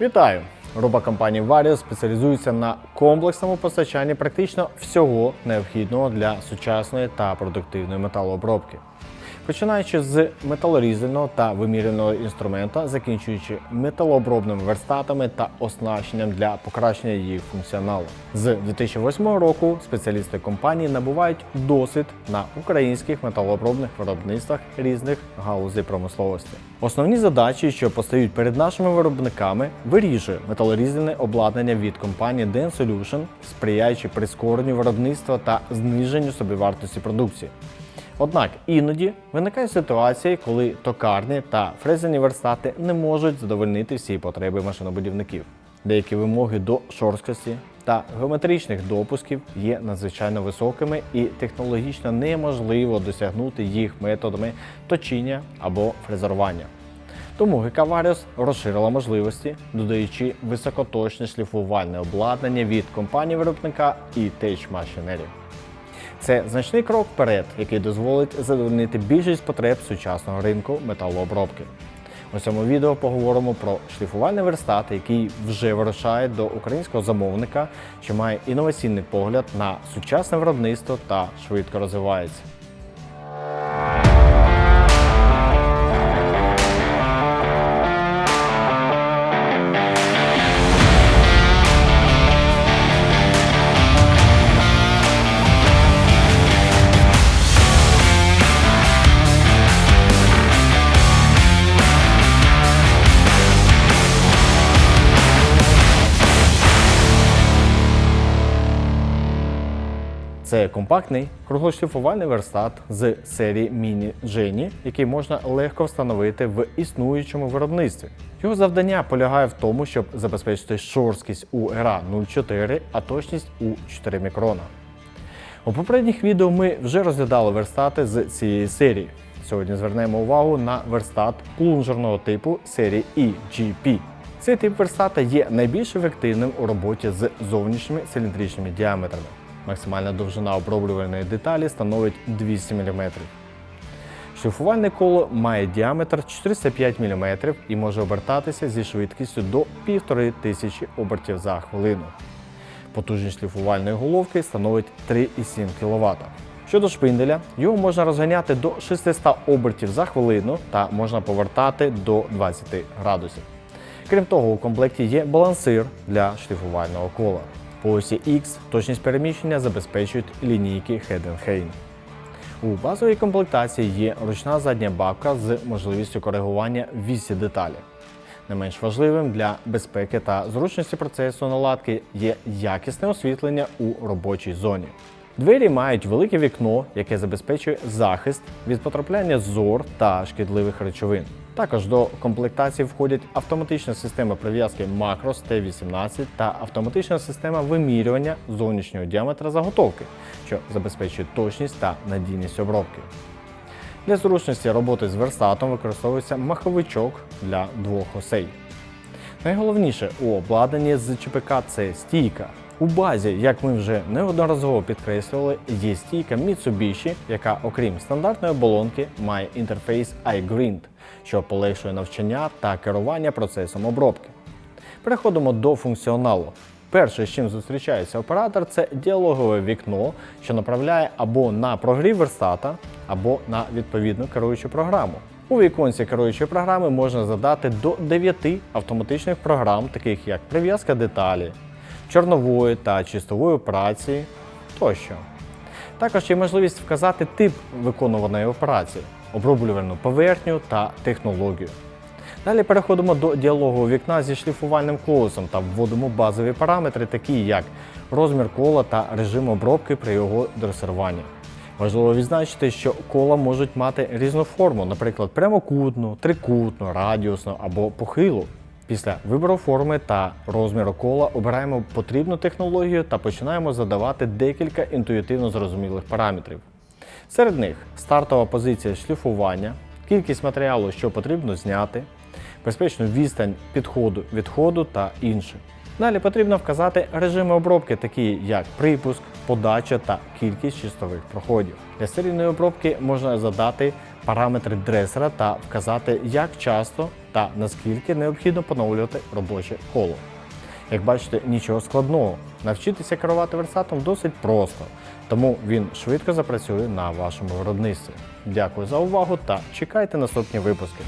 Вітаю! Роба компанії Vario спеціалізується на комплексному постачанні практично всього необхідного для сучасної та продуктивної металообробки. Починаючи з металорізального та вимірювального інструмента, закінчуючи металообробними верстатами та оснащенням для покращення їх функціоналу. З 2008 року спеціалісти компанії набувають досвід на українських металообробних виробництвах різних галузей промисловості. Основні задачі, що постають перед нашими виробниками, вирішує металорізальне обладнання від компанії Den Solution, сприяючи прискоренню виробництва та зниженню собівартості продукції. Однак іноді виникають ситуації, коли токарні та фрезерні верстати не можуть задовольнити всі потреби машинобудівників. Деякі вимоги до шорсткості та геометричних допусків є надзвичайно високими і технологічно неможливо досягнути їх методами точіння або фрезерування. Тому ГК Варіус розширила можливості, додаючи високоточне шліфувальне обладнання від компанії-виробника і Tech Machinery. Це значний крок вперед, який дозволить задовольнити більшість потреб сучасного ринку металообробки. У цьому відео поговоримо про шліфувальний верстат, який вже вирушає до українського замовника, що має інноваційний погляд на сучасне виробництво та швидко розвивається. Це компактний круглошліфувальний верстат з серії Mini Genie, який можна легко встановити в існуючому виробництві. Його завдання полягає в тому, щоб забезпечити шорсткість у RA 0,4, а точність у 4 мікрона. У попередніх відео ми вже розглядали верстати з цієї серії. Сьогодні звернемо увагу на верстат плунжерного типу серії EGP. Цей тип верстата є найбільш ефективним у роботі з зовнішніми циліндричними діаметрами. Максимальна довжина оброблювальної деталі становить 200 мм. Шліфувальне коло має діаметр 405 мм і може обертатися зі швидкістю до 1500 обертів за хвилину. Потужність шліфувальної головки становить 3,7 кВт. Щодо шпинделя, його можна розганяти до 600 обертів за хвилину та можна повертати до 20 градусів. Крім того, у комплекті є балансир для шліфувального кола. По осі X точність переміщення забезпечують лінійки Head У базовій комплектації є ручна задня бабка з можливістю коригування вісі деталі. Не менш важливим для безпеки та зручності процесу наладки є якісне освітлення у робочій зоні. Двері мають велике вікно, яке забезпечує захист від потрапляння зор та шкідливих речовин. Також до комплектації входять автоматична система прив'язки Macros T18 та автоматична система вимірювання зовнішнього діаметра заготовки, що забезпечує точність та надійність обробки. Для зручності роботи з верстатом використовується маховичок для двох осей. Найголовніше у обладнанні з ЧПК це стійка. У базі, як ми вже неодноразово підкреслювали, є стійка Mitsubishi, яка, окрім стандартної оболонки, має інтерфейс iGrind, що полегшує навчання та керування процесом обробки. Переходимо до функціоналу. Перше, з чим зустрічається оператор, це діалогове вікно, що направляє або на прогрів верстата, або на відповідну керуючу програму. У віконці керуючої програми можна задати до 9 автоматичних програм, таких як прив'язка деталі, чорнової та чистової операції тощо. Також є можливість вказати тип виконуваної операції, оброблювальну поверхню та технологію. Далі переходимо до діалогового вікна зі шліфувальним клоусом та вводимо базові параметри, такі як розмір кола та режим обробки при його дресируванні. Важливо відзначити, що кола можуть мати різну форму, наприклад, прямокутну, трикутну, радіусну або похилу. Після вибору форми та розміру кола обираємо потрібну технологію та починаємо задавати декілька інтуїтивно зрозумілих параметрів. Серед них стартова позиція шліфування, кількість матеріалу, що потрібно зняти, безпечну відстань підходу відходу та інше. Далі потрібно вказати режими обробки, такі як припуск, подача та кількість чистових проходів. Для серійної обробки можна задати параметри дресера та вказати, як часто та наскільки необхідно поновлювати робоче коло. Як бачите, нічого складного. Навчитися керувати версатом досить просто, тому він швидко запрацює на вашому виробництві. Дякую за увагу та чекайте наступні випуски.